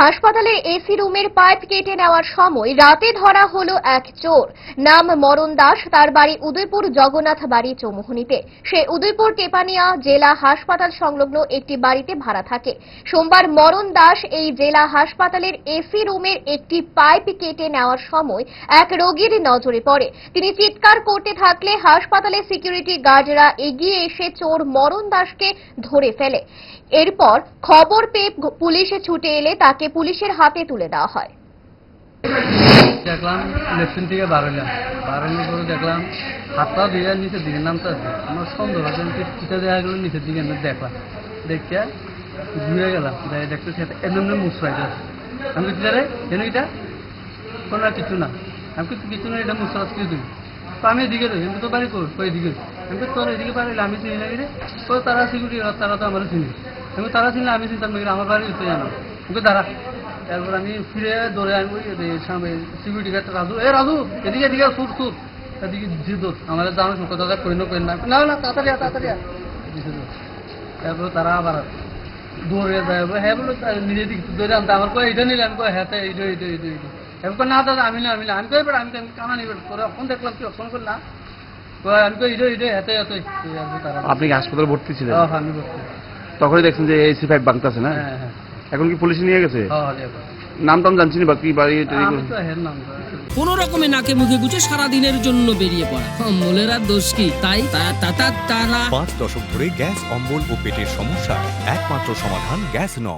হাসপাতালের এসি রুমের পাইপ কেটে নেওয়ার সময় রাতে ধরা হলো এক চোর। নাম মরণ দাস, তার বাড়ি উদয়পুর জগন্নাথ বাড়ি চৌমুহনীতে। সে উদয়পুর টেপানিয়া জেলা হাসপাতাল সংলগ্ন একটি বাড়িতে ভাড়া থাকে। সোমবার মরণ দাস এই জেলা হাসপাতালের এসি রুমের একটি পাইপ কেটে নেওয়ার সময় এক রোগীর নজরে পড়ে। তিনি চিৎকার করতে থাকলে হাসপাতালের সিকিউরিটি গার্ডরা এগিয়ে এসে চোর মরণ দাসকে ধরে ফেলে। এরপর খবর পেয়ে পুলিশে ছুটে এলে তাকে পুলিশের হাতে তুলে দেওয়া হয়। দেখলাম লেফটিন থেকে দেখলাম দিকে নামতে আমার সন্দেহ নিচের দিকে দেখলাম। দেখিয়া ঘুরে গেলাম। দেখতে সেটা এমনি আমি কিছু রে যেন এটা? কোনো কিছু না। আমি কিছু না, এটা তো আমি এদিকে রই আমি তো বাড়ি করি কই এদিকে? আমি তো তোর এদিকে বাড়ি আমি চিনি না রে। তো তারা সিকিউরিটি তারা তো আমার চিনি। আমি তারা চিনলে আমি চিন্তা করি আমার বাড়ি উঠতে জানো। ওকে দাঁড়া। তারপর আমি ফিরে দৌড়ে আমি সামনে সিকিউরিটি রাজু। এ রাজু এদিকে এদিকে সুর সুর এদিকে জিদ আমার জানো শুকো দাদা কই না কই না। না না তাড়াতাড়ি তাড়াতাড়ি। তারপর তারা আবার দৌড়ে যায়। হ্যাঁ বলো নিজে দিকে দৌড়ে আনতে। আমার কয় এটা নিলে? আমি কয় হ্যাঁ এইটা এইটা এইটা এইটা। এবার কয়, না দাদা আমি না আমি না। আমি বেড়া আমি আমি কানা নিবে তোরা ফোন দেখলাম তুই ফোন কর না? কয় আমি কই এটা এইটা তাই এতই আপনি কি হাসপাতালে ভর্তি ছিলেন? আমি বলছি তখনই দেখছেন যে এসি ফাইভ বাংতাছে না? হ্যাঁ হ্যাঁ। এখন কি পুলিশ নিয়ে গেছে? হ্যাঁ হ্যাঁ দেখো। নাম টাম জানছি না বাকি বাড়ি কোন রকমে নাকে মুখে গুছে সারা দিনের জন্য বেরিয়ে পড়া। অম্বলের আর দোষ কি? তাই তারা পাঁচ দশক ধরে গ্যাস অম্বল ও পেটের সমস্যা। একমাত্র সমাধান গ্যাস নল